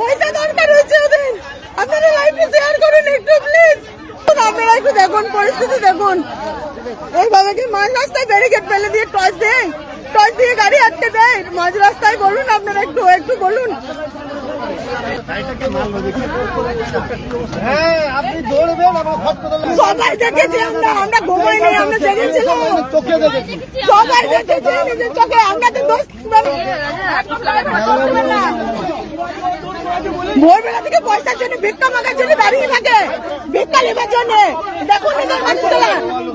পয়সা দরকার হচ্ছে ওদের আপনারা লাইভে শেয়ার করুন একটু প্লিজ আপনারা একটু দেখুন পরিস্থিতি দেখুন এইভাবে কি মাঝ রাস্তায় ব্যারিকেড ফেলে দিয়ে টর্চ দেয় টর্চ দিয়ে গাড়ি আটকে দেয় মাঝ রাস্তায় বলুন আপনারা একটু একটু বলুন হ্যাঁ আমার। সবাই দেখেছি আমরা আমরা ঘুমাইনি আমরা জেগেছিলাম চোখে দেখেছি সবাই দেখেছে নিজের চোখে আমরা তো দোষ ভোরবেলা থেকে পয়সার জন্য ভিক্ষা মাগার জন্য দাঁড়িয়ে থাকে। ভিক্ষা নেবার জন্য। দেখুন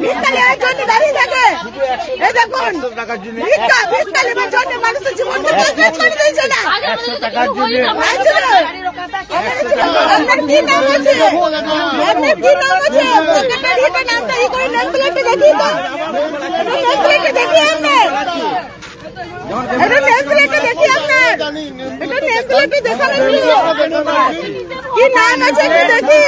ভিক্ষা নেওয়ার জন্য দাঁড়িয়ে থাকে। দেখুন এটা নেম প্লেটে দেখি আপনার। এটা নেম প্লেটে দেখানো কি নাম আছে একটু দেখি।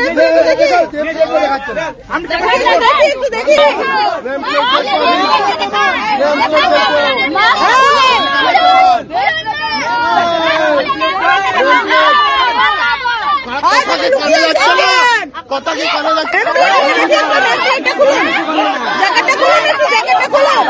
দেখি দেখি। একটু দেখি। কানে যাচ্ছে না? কথাকে কানে যাচ্ছে না। জ্যাকেটটা খুলুন।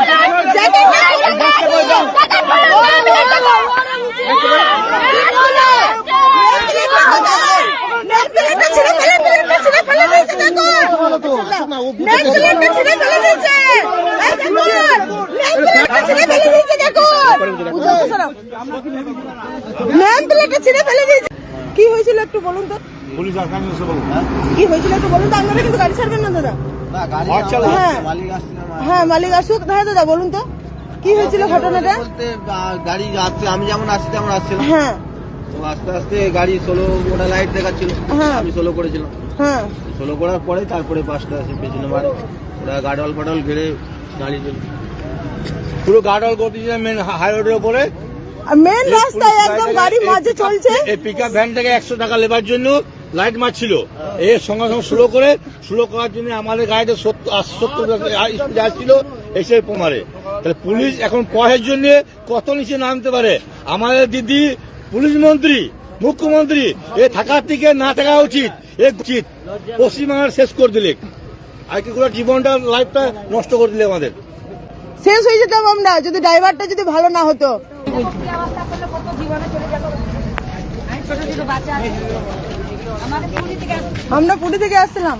হয়েছিল একটু বলুন তো? পুলিশ আসামি এসে বলুন। কি হয়েছিল একটু বলুন তো? আপনারা কিন্তু গাড়ি ছাড়বেন না দাদা। হ্যাঁ। হ্যাঁ মালিক আসুক। হ্যাঁ দাদা বলুন তো। কি হয়েছিল ঘটনাটা? গাড়ি আসছে আমি যেমন আসছি তেমন আসছিলাম। হ্যাঁ। তো আস্তে আস্তে গাড়ি সোলো ওটা লাইট দেখাচ্ছিল। হ্যাঁ। আমি সোলো করেছিলাম। হ্যাঁ। সোলো করার পরে তারপরে বাসটা আসে পেছনে মারে। ওরা গাডল ফাডল ঘিরে দাঁড়িয়ে চলে পুরো গার্ডওয়াল করে মেন হাইরোডের উপরে মেন রাস্তায় একদম গাড়ি মাঝে চলছে। এই পিক ভ্যান থেকে একশো টাকা লেবার জন্য লাইট মারছিল। এর সঙ্গে সঙ্গে স্লো করে স্লো করার জন্য আমাদের গাড়িতে সত্তর আসছিল এসে মারে তাহলে পুলিশ এখন পয়ের জন্য কত নিচে নামতে পারে? আমাদের দিদি পুলিশ মন্ত্রী মুখ্যমন্ত্রী এ থাকার থেকে না থাকা উচিত এ উচিত। পশ্চিমবাংলার শেষ করে দিলে আর কি করে জীবনটা লাইফটা নষ্ট করে দিলে আমাদের। শেষ হয়ে যেতাম আমরা যদি ড্রাইভারটা যদি ভালো না হতো। আমরা পুরী থেকে আসছিলাম।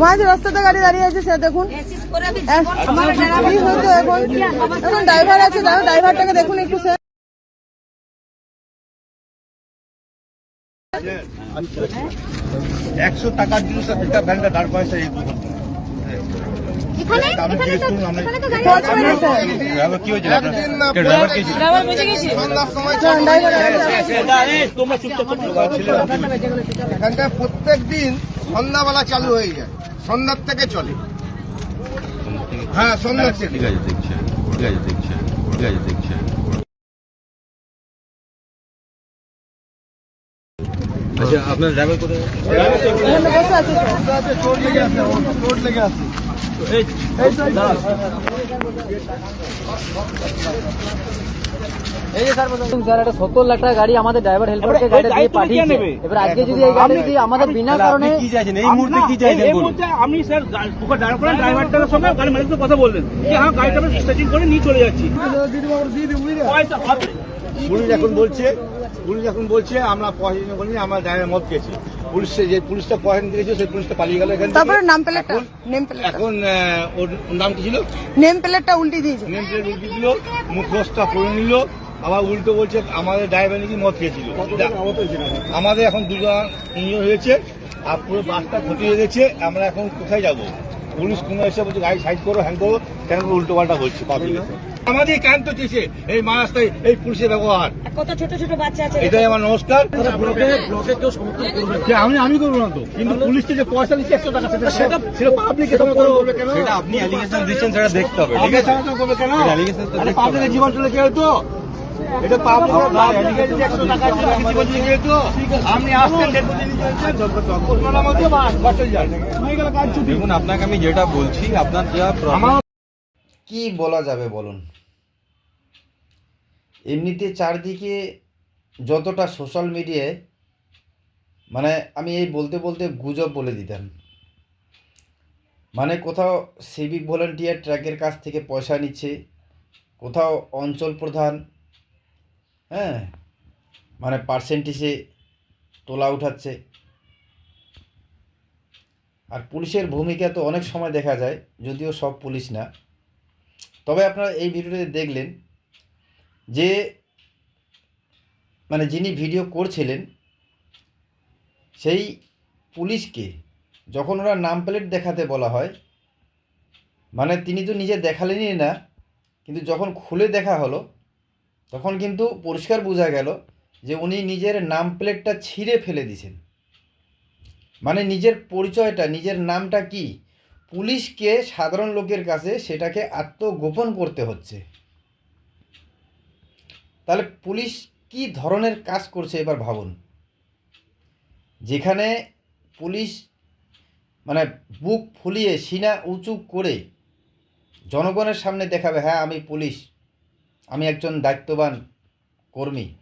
মাঝ রাস্তাতে গাড়ি দাঁড়িয়ে আছে সে দেখুন। এখন? এখন ড্রাইভার আছে ড্রাইভারটাকে দেখুন একটু সে। একশো টাকার জন্য একটা ভ্যানটা দাঁড় পয়সা এই দুর্ঘটনা আপনি জিজ্ঞেস করুন আমরা টর্চ কি হয়েছিল আপনার? একদিন না কে ড্রাইভার কি ছিল? সন্ধ্যার সময় ড্রাইভার তোমরা চুপচাপ এখানটা প্রত্যেক দিন সন্ধ্যাবেলা চালু হয়ে যায়। সন্ধ্যার থেকে চলে। হ্যাঁ সন্ধ্যার থেকে। ঠিক আছে দেখছে। ঠিক আছে দেখছে। ঠিক আছে দেখছে। আচ্ছা আপনার ড্রাইভার কোথায়? আছে। চোট লেগে আছে চোট লেগে আছে। স্যার হ্যাঁ নিয়ে পুলিশ এখন বলছে এখন বলছে আমরা পয়সা করিনি আমরা ড্রাইভার মদ খেয়েছি পুলিশ যে পুলিশটা পয়েন্ট দিয়েছে সেই পুলিশটা পালিয়ে গেল এখানে তারপরে নাম প্লেটটা নেম প্লেটটা। এখন ওর ওর নাম কি ছিল? নেম প্লেটটা উল্টে দিয়েছে। নেম প্লেট উল্টে দিল মুখোশটা পরে নিল আবার উল্টো বলছে আমাদের ড্রাইভার নাকি মদ খেয়েছিল। আমাদের এখন দুজন ইঞ্জিন হয়েছে আর পুরো বাসটা ক্ষতি হয়ে গেছে আমরা এখন কোথায় যাব? পুলিশ কোনো এসে বলছে গাড়ি সাইড করো হ্যাং করো কেন উল্টো পাল্টা বলছে পাবলিক আমাদের কান্ত চেয়েছে এই মহারাস্তায় এই পুলিশের ব্যবহার। কত ছোট ছোট বাচ্চা আছে এটাই আমার নমস্কার। আমি আমি করব না তো। কিন্তু পুলিশ থেকে পয়সা নিচ্ছে একশো টাকা সেটা সেটা সেটা পাবলিক করবে কেন? সেটা আপনি অ্যালিগেশন দিচ্ছেন সেটা দেখতে হবে ঠিক আছে? করবে কেন। পাবলিকের জীবন চলে কেউ তো। এটা পাবলিকের পাবলিকে যদি একশো টাকা দিয়ে কিছু বলছি যেহেতু আপনি আসছেন দেড় বছর নিচে হচ্ছে কোরবানার মধ্যে বা বছর দেখুন আপনাকে আমি যেটা বলছি আপনার যা কি বলা যাবে বলুন? এমনিতে চারদিকে যতটা সোশ্যাল মিডিয়ায় মানে আমি এই বলতে বলতে গুজব বলে দিতাম। মানে কোথাও সিভিক ভলেন্টিয়ার ট্র্যাকের কাছ থেকে পয়সা নিচ্ছে কোথাও অঞ্চল প্রধান হ্যাঁ? মানে পার্সেন্টেজে তোলা উঠাচ্ছে। আর পুলিশের ভূমিকা তো অনেক সময় দেখা যায়, যদিও সব পুলিশ না। তবে আপনারা এই ভিডিওতে দেখলেন যে মানে যিনি ভিডিও করছিলেন, সেই পুলিশকে যখন ওরা নাম প্লেট দেখাতে বলা হয় মানে তিনি তো নিজে দেখালেনই না, কিন্তু যখন খুলে দেখা হলো তখন কিন্তু পরিষ্কার বোঝা গেল যে উনি নিজের নাম প্লেটটা ছিঁড়ে ফেলে দিয়েছেন। মানে নিজের পরিচয়টা, নিজের নামটা কি? পুলিশকে সাধারণ লোকের কাছে সেটাকে আত্মগোপন করতে হচ্ছে। তাহলে পুলিশ কি ধরনের কাজ করছে এবার ভাবুন। যেখানে পুলিশ মানে বুক ফুলিয়ে, সিনা উঁচু করে জনগণের সামনে দেখাবে হ্যাঁ আমি পুলিশ। আমি একজন দায়িত্ববান কর্মী।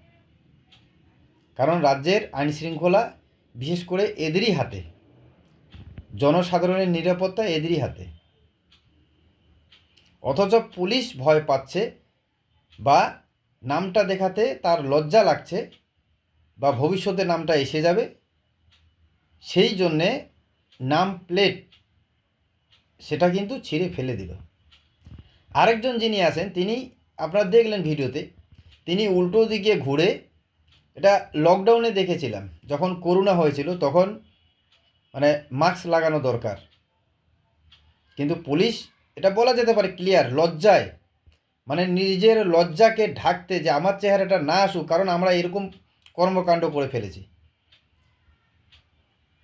কারণ রাজ্যের আইন শৃঙ্খলা বিশেষ করে এদেরই হাতে। জনসাধারণের নিরাপত্তা এদেরই হাতে। অথচ পুলিশ ভয় পাচ্ছে বা নামটা দেখাতে তার লজ্জা লাগছে বা ভবিষ্যতে নামটা এসে যাবে। সেই জন্যে নাম প্লেট সেটা কিন্তু ছিঁড়ে ফেলে দিল। আরেকজন যিনি আছেন, তিনি আপনারা দেখলেন ভিডিওতে, তিনি উল্টো দিকে ঘুরে এটা লকডাউনে দেখেছিলাম, যখন করোনা হয়েছিল তখন মানে মাস্ক লাগানো দরকার। কিন্তু পুলিশ, এটা বলা যেতে পারে ক্লিয়ার লজ্জায়। মানে নিজের লজ্জাকে ঢাকতে যে আমার চেহারাটা না আসুক, কারণ আমরা এরকম কর্মকাণ্ড করে ফেলেছি।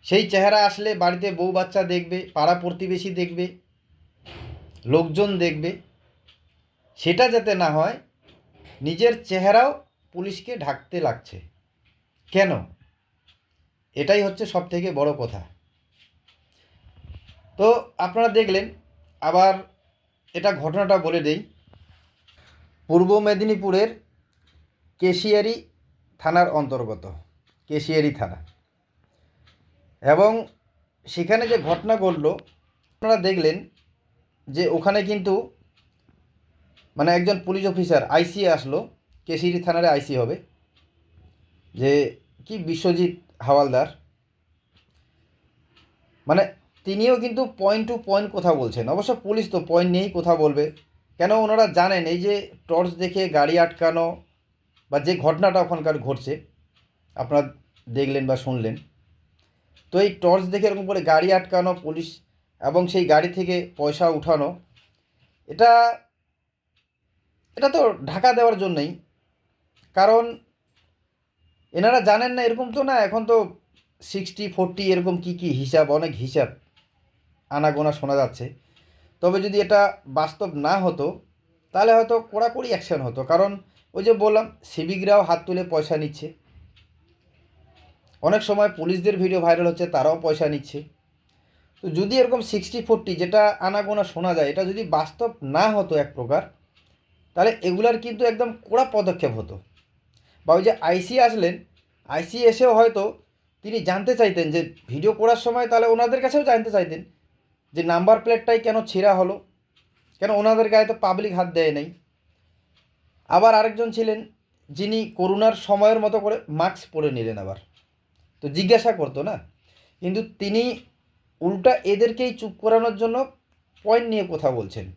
সেই চেহারা আসলে বাড়িতে বউ বাচ্চা দেখবে, পাড়া প্রতিবেশী দেখবে, লোকজন দেখবে। সেটা যাতে না হয়, নিজের চেহারাও পুলিশকে ঢাকতে লাগছে। কেন? এটাই হচ্ছে সব থেকে বড় কথা। তো আপনারা দেখলেন, আবার এটা ঘটনাটা বলে দেই। পূর্ব মেদিনীপুরের কেশিয়ারি থানার অন্তর্গত, কেশিয়ারি থানা। এবং সেখানে যে ঘটনা ঘটল, আপনারা দেখলেন যে ওখানে কিন্তু মানে একজন পুলিশ অফিসার, আইসি আসলো কেশিয়ারি থানারে আইসি হবে, যে কি বিশ্বজিৎ হাওয়ালদার। মানে তিনিও কিন্তু পয়েন্ট টু পয়েন্ট কথা বলছেন। অবশ্য পুলিশ তো পয়েন্ট নিয়েই কথা বলবে। কেন ওনারা জানেন এই যে টর্চ দেখে গাড়ি আটকানো বা যে ঘটনাটা ওখানকার ঘটছে, আপনারা দেখলেন বা শুনলেন, তো এই টর্চ দেখে এরকম করে গাড়ি আটকানো, পুলিশ এবং সেই গাড়ি থেকে পয়সা উঠানো, এটা এটা তো ঢাকা দেওয়ার জন্যই। কারণ এনারা জানেন না এরকম তো না, এখন তো সিক্সটি ফোরটি এরকম কি কি হিসাব, অনেক হিসাব আনাগোনা শোনা যাচ্ছে। তবে যদি এটা বাস্তব না হতো, তাহলে হয়তো কড়াকড়ি অ্যাকশন হতো। কারণ ওই যে বললাম, সিভিকরাও হাত তুলে পয়সা নিচ্ছে। অনেক সময় পুলিশদের ভিডিও ভাইরাল হচ্ছে, তারাও পয়সা নিচ্ছে। তো যদি এরকম সিক্সটি ফোরটি যেটা আনাগোনা শোনা যায়, এটা যদি বাস্তব না হতো এক প্রকার তাহলে এগুলার কিন্তু একদম কড়া পদক্ষেপ হতো। বা ওই যে আইসি আসলেন আইসি এসেও হয়তো তিনি জানতে চাইতেন যে ভিডিও করার সময় তাহলে ওনাদের কাছেও জানতে চাইতেন যে নাম্বার প্লেটটাই কেন ছেঁড়া হলো, কেন ওনাদের গায়ে তো পাবলিক হাত দেয় নাই। আবার আরেকজন ছিলেন যিনি করোনার সময়ের মতো করে মাস্ক পরে নিলেন আবার। তো জিজ্ঞাসা করতো না? কিন্তু তিনি উল্টা এদেরকেই চুপ করানোর জন্য পয়েন্ট নিয়ে কথা বলছেন।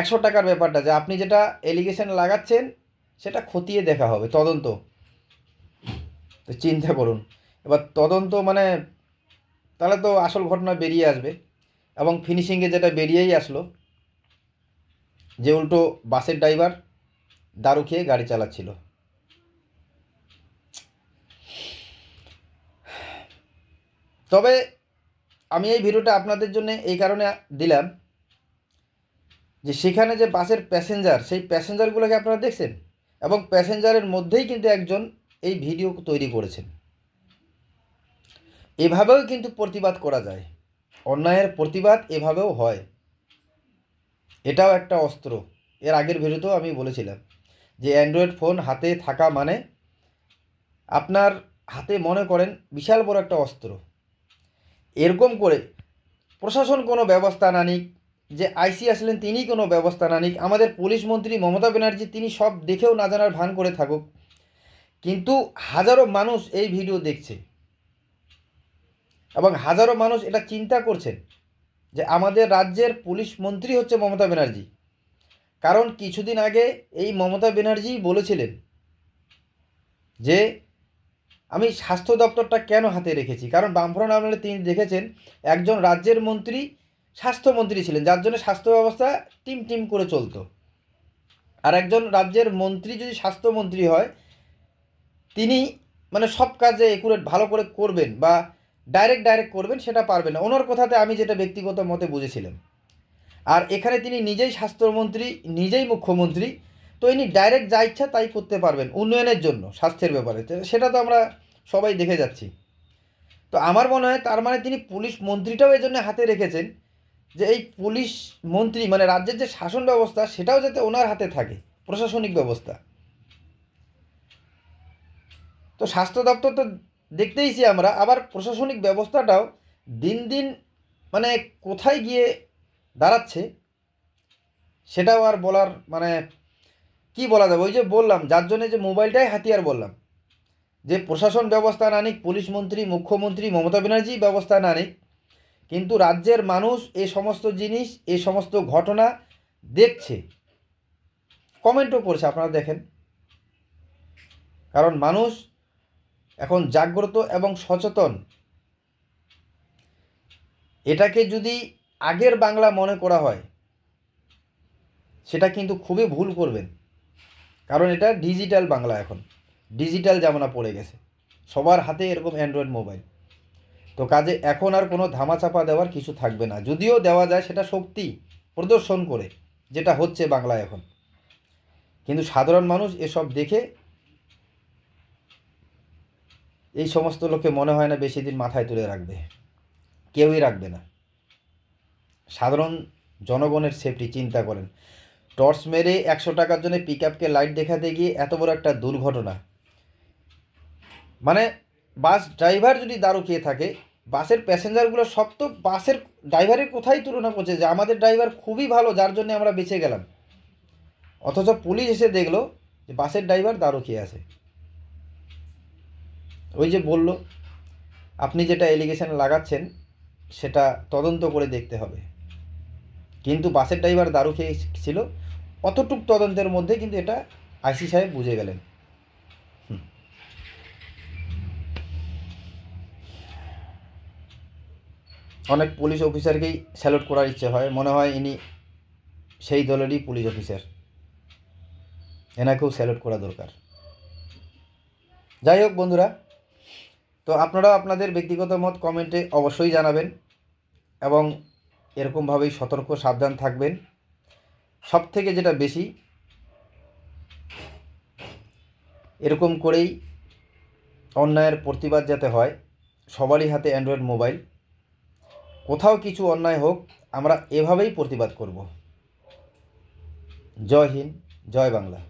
একশো টাকার ব্যাপারটা যে আপনি যেটা এলিগেশন লাগাচ্ছেন, সেটা খতিয়ে দেখা হবে, তদন্ত। তো চিন্তা করুন। এবার তদন্ত মানে তাহলে তো আসল ঘটনা বেরিয়ে আসবে। এবং ফিনিশিংয়ে যেটা বেরিয়েই আসলো, যে উল্টো বাসের ড্রাইভার দারু খেয়ে গাড়ি চালাচ্ছিল। তবে আমি এই ভিডিওটা আপনাদের জন্য এই কারণে দিলাম যে সেখানে যে বাসের প্যাসেঞ্জার সেই প্যাসেঞ্জারগুলোকে আপনারা দেখছেন? এবং প্যাসেঞ্জারের মধ্যেই কিন্তু একজন এই ভিডিও তৈরি করেছেন। এভাবেও কিন্তু প্রতিবাদ করা যায়। অন্যায়ের প্রতিবাদ এভাবেও হয়। এটাও একটা অস্ত্র। এর আগের ভিডিওতেও আমি বলেছিলাম যে অ্যান্ড্রয়েড ফোন হাতে থাকা মানে আপনার হাতে মনে করেন বিশাল বড় একটা অস্ত্র। এরকম করে প্রশাসন কোনো ব্যবস্থা না নিক যে আইসি আসলেন তিনি কোনো ব্যবস্থা না নিক। আমাদের পুলিশ মন্ত্রী মমতা ব্যানার্জি, তিনি সব দেখেও না জানার ভান করে থাকুক। কিন্তু হাজারো মানুষ এই ভিডিও দেখছে। এবং হাজারো মানুষ এটা চিন্তা করছেন যে আমাদের রাজ্যের পুলিশ মন্ত্রী হচ্ছে মমতা ব্যানার্জি। কারণ কিছুদিন আগে এই মমতা ব্যানার্জি বলেছিলেন যে, আমি স্বাস্থ্য দপ্তরটা কেন হাতে রেখেছি? কারণ বামফ্রন্ট আমলে তিনি দেখেছেন, একজন রাজ্যের মন্ত্রী স্বাস্থ্যমন্ত্রী ছিলেন, যার জন্য স্বাস্থ্য ব্যবস্থা টিম টিম করে চলতো। আর একজন রাজ্যের মন্ত্রী যদি স্বাস্থ্যমন্ত্রী হয়, তিনি মানে সব কাজে একুরেট ভালো করে করবেন বা ডাইরেক্ট ডাইরেক্ট করবেন, সেটা পারবেন না। ওনার কথাতে আমি যেটা ব্যক্তিগত মতে বুঝেছিলাম। আর এখানে তিনি নিজেই স্বাস্থ্যমন্ত্রী, নিজেই মুখ্যমন্ত্রী, তো ইনি ডাইরেক্ট যা ইচ্ছা তাই করতে পারবেন উন্নয়নের জন্য, স্বাস্থ্যের ব্যাপারে। সেটা তো আমরা সবাই দেখে যাচ্ছি। তো আমার মনে হয় তার মানে তিনি পুলিশ মন্ত্রীটাও এই জন্য হাতে রেখেছেন যে এই পুলিশ মন্ত্রী মানে রাজ্যের যে শাসন ব্যবস্থা, সেটাও যাতে ওনার হাতে থাকে, প্রশাসনিক ব্যবস্থা। তো স্বাস্থ্য দপ্তর তো দেখতেইছি আমরা, আবার প্রশাসনিক ব্যবস্থাটাও দিন দিন মানে কোথায় গিয়ে দাঁড়াচ্ছে, সেটাও আর বলার মানে কি বলা যাবে? ওই যে বললাম, যার জন্য যে মোবাইলটাই হাতিয়ার বললাম। যে প্রশাসন ব্যবস্থা না নিক, পুলিশ মন্ত্রী, মুখ্যমন্ত্রী মমতা ব্যানার্জি ব্যবস্থা না নিক কিন্তু রাজ্যের মানুষ এ সমস্ত জিনিস, এ সমস্ত ঘটনা দেখছে। কমেন্টও করছে, আপনারা দেখেন। কারণ মানুষ এখন জাগ্রত এবং সচেতন। এটাকে যদি আগের বাংলা মনে করা হয়, সেটা কিন্তু খুবই ভুল করবেন। কারণ এটা ডিজিটাল বাংলা এখন। ডিজিটাল জামানা পড়ে গেছে। সবার হাতে এরকম অ্যান্ড্রয়েড মোবাইল তো কাজে এখন আর কোনো ধামাচাপা দেওয়ার কিছু থাকবে না। যদিও দেওয়া যায় সেটা শক্তি প্রদর্শন করে, যেটা হচ্ছে বাংলা এখন। কিন্তু সাধারণ মানুষ এসব দেখে এই সমস্ত লোকে মনে হয় না বেশি দিন মাথায় তুলে রাখবে। কেউই রাখবে না। সাধারণ জনগণের সেফটি চিন্তা করেন। টর্চ মেরে একশো টাকার জন্য পিক আপকে লাইট দেখাতে গিয়ে এত বড় একটা দুর্ঘটনা। মানে বাস ড্রাইভার যদি দারু খেয়ে থাকে, বাসের প্যাসেঞ্জারগুলো সব তো বাসের ড্রাইভারের কোথায় তুলনা করছে যে আমাদের ড্রাইভার খুবই ভালো, যার জন্য আমরা বেঁচে গেলাম। অথচ পুলিশ এসে দেখল যে বাসের ড্রাইভার দারু খেয়ে আছে। ওই যে বলল, আপনি যেটা এলিগেশন লাগাচ্ছেন, সেটা তদন্ত করে দেখতে হবে। কিন্তু বাসের ড্রাইভার দারু খেয়ে ছিল অতটুক তদন্তের মধ্যে কিন্তু এটা আইসি সাহেব বুঝে গেলেন। অনেক পুলিশ অফিসারকেই স্যালুট করার ইচ্ছে হয়। মনে হয় ইনি সেই দলেরই পুলিশ অফিসার। এনাকেও স্যালুট করা দরকার। যাই হোক বন্ধুরা, তো আপনারাও আপনাদের ব্যক্তিগত মত কমেন্টে অবশ্যই জানাবেন এবং এরকমভাবেই সতর্ক, সাবধান থাকবেন। সব থেকে যেটা বেশি, এরকম করেই অন্যায়ের প্রতিবাদ যাতে হয়, সবারই হাতে অ্যান্ড্রয়েড মোবাইল কোথাও কিছু অন্যায় হোক আমরা এভাবেই প্রতিবাদ করব। জয় হিন্দ জয় বাংলা।